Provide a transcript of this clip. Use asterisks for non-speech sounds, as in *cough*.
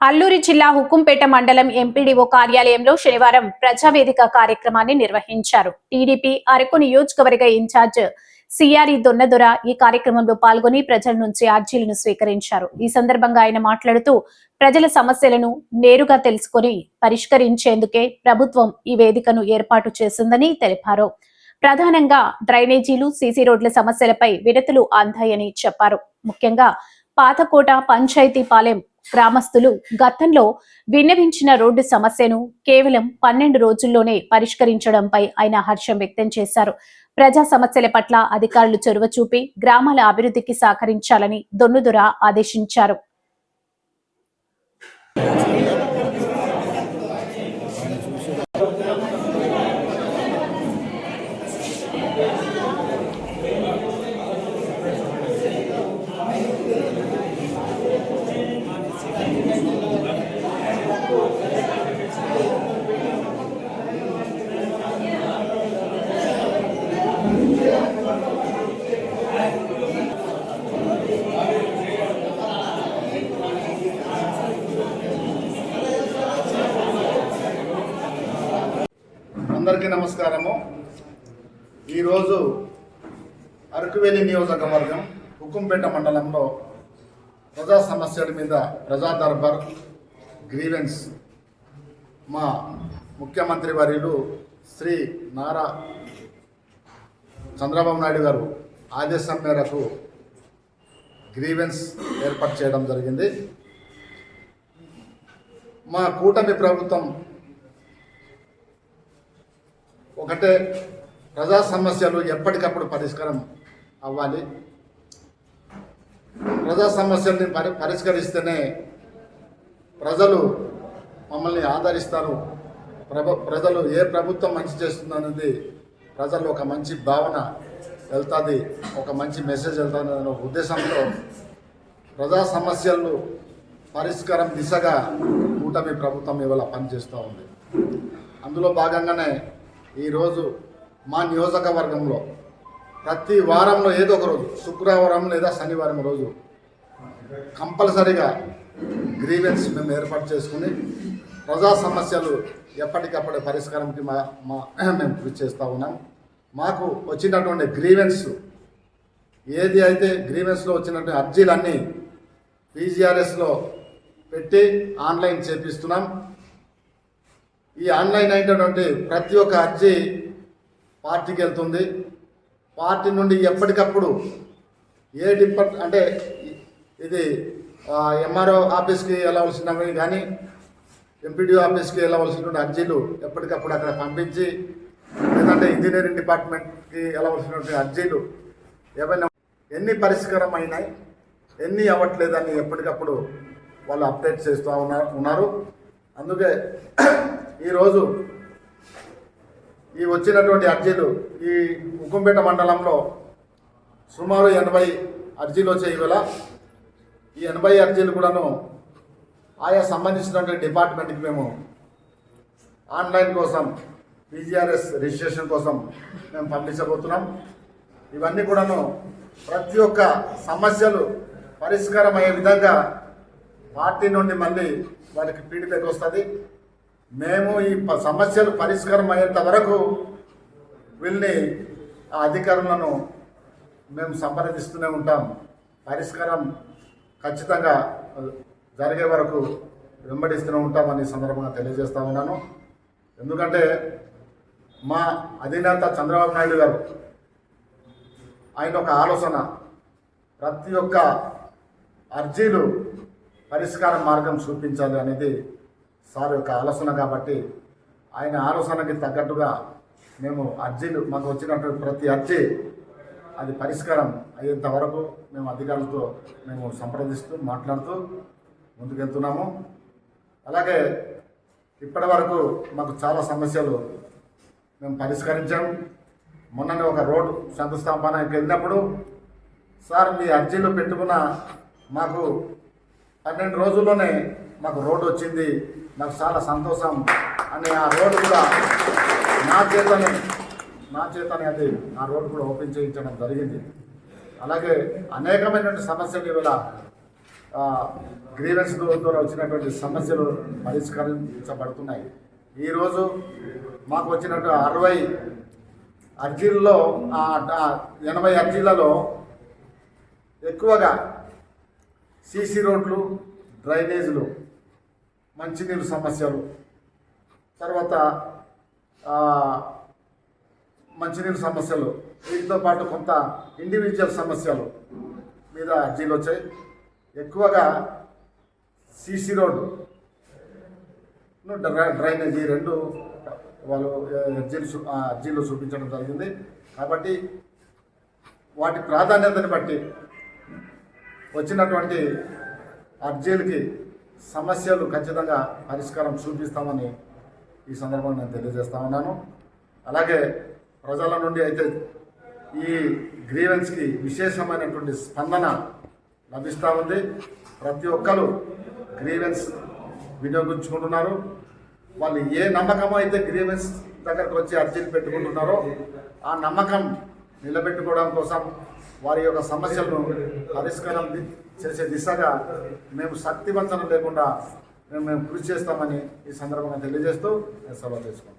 అల్లూరి జిల్లా హుకుంపేట మండలం ఎంపీడీఓ కార్యాలయంలో శనివారం ప్రజావేదిక కార్యక్రమాన్ని నిర్వహించారు. టీడీపీ అరకు నియోజకవర్గ ఇన్ఛార్జ్ సిఆర్ఈ దొన్నదొర ఈ కార్యక్రమంలో పాల్గొని ప్రజల నుంచి అర్జీలను స్వీకరించారు. ఈ సందర్భంగా ఆయన మాట్లాడుతూ ప్రజల సమస్యలను నేరుగా తెలుసుకొని పరిష్కరించేందుకే ప్రభుత్వం ఈ వేదికను ఏర్పాటు చేసిందని తెలిపారు. ప్రధానంగా డ్రైనేజీలు సీసీ రోడ్ల సమస్యలపై విడతలు అందాయని చెప్పారు. ముఖ్యంగా పాతకోట పంచాయతీపాలెం గ్రామస్తులు గతంలో విన్నవించిన రోడ్డు సమస్యను కేవలం పన్నెండు రోజుల్లోనే పరిష్కరించడంపై ఆయన హర్షం వ్యక్తం చేశారు. ప్రజా సమస్యల పట్ల అధికారులు చొరవ చూపి గ్రామాల అభివృద్ధికి సహకరించాలని దొన్నుదుర ఆదేశించారు. అందరికీ నమస్కారము. ఈరోజు అరకువేలి నియోజకవర్గం హుకుంపేట మండలంలో ప్రజా సమస్యల మీద ప్రజా దర్బార్ గ్రీవెన్స్ మా ముఖ్యమంత్రి వర్యులు శ్రీ నారా చంద్రబాబు నాయుడు గారు ఆదేశం మేరకు గ్రీవెన్స్ ఏర్పాటు చేయడం జరిగింది. మా కూటమి ప్రభుత్వం ఒకటే ప్రజా సమస్యలు ఎప్పటికప్పుడు పరిష్కారం అవ్వాలి. ప్రజా సమస్యల్ని పరి పరిష్కరిస్తేనే ప్రజలు మమ్మల్ని ఆదరిస్తారు. ప్రభ ప్రజలు ఏ ప్రభుత్వం మంచి చేస్తుందనేది ప్రజలు ఒక మంచి భావన వెళ్తుంది ఒక మంచి మెసేజ్ వెళ్తుంది అనే ఒక ఉద్దేశంతో ప్రజా సమస్యలు పరిష్కారం దిశగా కూటమి ప్రభుత్వం ఇవాళ పనిచేస్తూ ఉంది. అందులో భాగంగానే ఈరోజు మా నియోజకవర్గంలో ప్రతి వారంలో ఏదో ఒక రోజు శుక్రవారం లేదా శనివారం రోజు కంపల్సరీగా గ్రీవెన్స్ మేము ఏర్పాటు చేసుకుని ప్రజా సమస్యలు ఎప్పటికప్పుడు పరిష్కారంకి మా మా *clears throat* మేము కృషి చేస్తూ ఉన్నాం. మాకు వచ్చినటువంటి గ్రీవెన్స్ ఏది అయితే గ్రీవెన్స్లో వచ్చినటువంటి అర్జీలన్నీ పీజీఆర్ఎస్లో పెట్టి ఆన్లైన్ చేపిస్తున్నాం. ఈ ఆన్లైన్ అయినటువంటి ప్రతి ఒక్క అర్జీ పార్టీకి వెళ్తుంది. పార్టీ నుండి ఎప్పటికప్పుడు ఏ డిపార్ట్ అంటే ఇది ఎంఆర్ఓ ఆఫీస్కి వెళ్ళవలసినవి కానీ ఎంపీడీఓ ఆఫీస్కి వెళ్ళవలసినటువంటి అర్జీలు ఎప్పటికప్పుడు అక్కడ పంపించి లేదంటే ఇంజనీరింగ్ డిపార్ట్మెంట్కి వెళ్ళవలసినటువంటి అర్జీలు ఏమైనా ఎన్ని పరిష్కారం అయినాయి ఎన్ని అవ్వట్లేదని ఎప్పటికప్పుడు వాళ్ళు అప్డేట్ చేస్తూ ఉన్నారు ఉన్నారు. అందుకే ఈరోజు ఈ వచ్చినటువంటి అర్జీలు ఈ ఉక్కంపేట మండలంలో సుమారు ఎనభై అర్జీలు వచ్చాయి ఇవాళ. ఈ ఎనభై అర్జీలు కూడాను ఆయా సంబంధించినటువంటి డిపార్ట్మెంట్కి మేము ఆన్లైన్ కోసం పీజీఆర్ఎస్ రిజిస్ట్రేషన్ కోసం మేము పంపించబోతున్నాం. ఇవన్నీ కూడాను ప్రతి ఒక్క సమస్యలు పరిష్కారం అయ్యే విధంగా పార్టీ నుండి మళ్ళీ వారికి ఫీడ్బ్యాక్ వస్తుంది. మేము ఈ ప- సమస్యలు పరిష్కారం అయ్యేంత వరకు వీళ్ళని ఆ అధికారులను మేము సంప్రదిస్తూనే ఉంటాం. పరిష్కారం ఖచ్చితంగా జరిగే వరకు వెంబడిస్తూనే ఉంటామని సందర్భంగా తెలియజేస్తా ఉన్నాను. ఎందుకంటే మా అధినేత చంద్రబాబు నాయుడు గారు ఆయన ఒక ఆలోచన ప్రతి ఒక్క అర్జీలు పరిష్కార మార్గం చూపించాలి అనేది సార్ యొక్క ఆలోచన కాబట్టి ఆయన ఆలోచనకి తగ్గట్టుగా మేము అర్జీలు మాకు వచ్చినటువంటి ప్రతి అర్జీ అది పరిష్కారం అయ్యేంత వరకు మేము అధికారులతో మేము సంప్రదిస్తూ మాట్లాడుతూ ముందుకెళ్తున్నాము. అలాగే ఇప్పటి వరకు మాకు చాలా సమస్యలు మేము పరిష్కరించాం. మొన్ననే ఒక రోడ్డు శంకుస్థాపనకి వెళ్ళినప్పుడు సార్ మీ అర్జీలు పెట్టుకున్న మాకు పన్నెండు రోజుల్లోనే మాకు రోడ్డు వచ్చింది నాకు చాలా సంతోషం అని ఆ రోడ్డు కూడా నా చేతనే నా చేతనే అది ఆ రోడ్డు కూడా ఓపెన్ చేయించడం జరిగింది. అలాగే అనేకమైనటువంటి సమస్యలు ఇవాళ గ్రీవెన్స్ ద్వారా వచ్చినటువంటి సమస్యలు పరిష్కరించబడుతున్నాయి. ఈరోజు మాకు వచ్చినట్టు అరవై అర్జీల్లో ఎనభై అర్జీలలో ఎక్కువగా సీసీ రోడ్లు డ్రైనేజీలు మంచినీరు సమస్యలు. తర్వాత మంచినీరు సమస్యలు. వీటితో పాటు కొంత ఇండివిజువల్ సమస్యలు మీద అర్జీలు వచ్చాయి ఎక్కువగా సీసీ రోడ్డు డ్రై- డ్రైనేజీ రెండు వాళ్ళు అర్జీలు అర్జీలు చూపించడం జరిగింది. కాబట్టి వాటి ప్రాధాన్యతని బట్టి వచ్చినటువంటి అర్జీలకి సమస్యలు ఖచ్చితంగా పరిష్కారం చూపిస్తామని ఈ సందర్భంగా నేను తెలియజేస్తా ఉన్నాను. అలాగే ప్రజల నుండి అయితే ఈ గ్రీవెన్స్కి విశేషమైనటువంటి స్పందన లభిస్తూ ఉంది. ప్రతి ఒక్కరు గ్రీవెన్స్ వినియోగించుకుంటున్నారు. వాళ్ళు ఏ నమ్మకం అయితే గ్రీవెన్స్ దగ్గరకు వచ్చి అర్జీలు పెట్టుకుంటున్నారో ఆ నమ్మకం నిలబెట్టుకోవడం కోసం వారి యొక్క సమస్యలను పరిష్కారం చేసే దిశగా మేము శక్తివంచన లేకుండా మేము మేము కృషి చేస్తామని ఈ సందర్భంగా తెలియజేస్తూ నేను సభ చేసుకుంటాం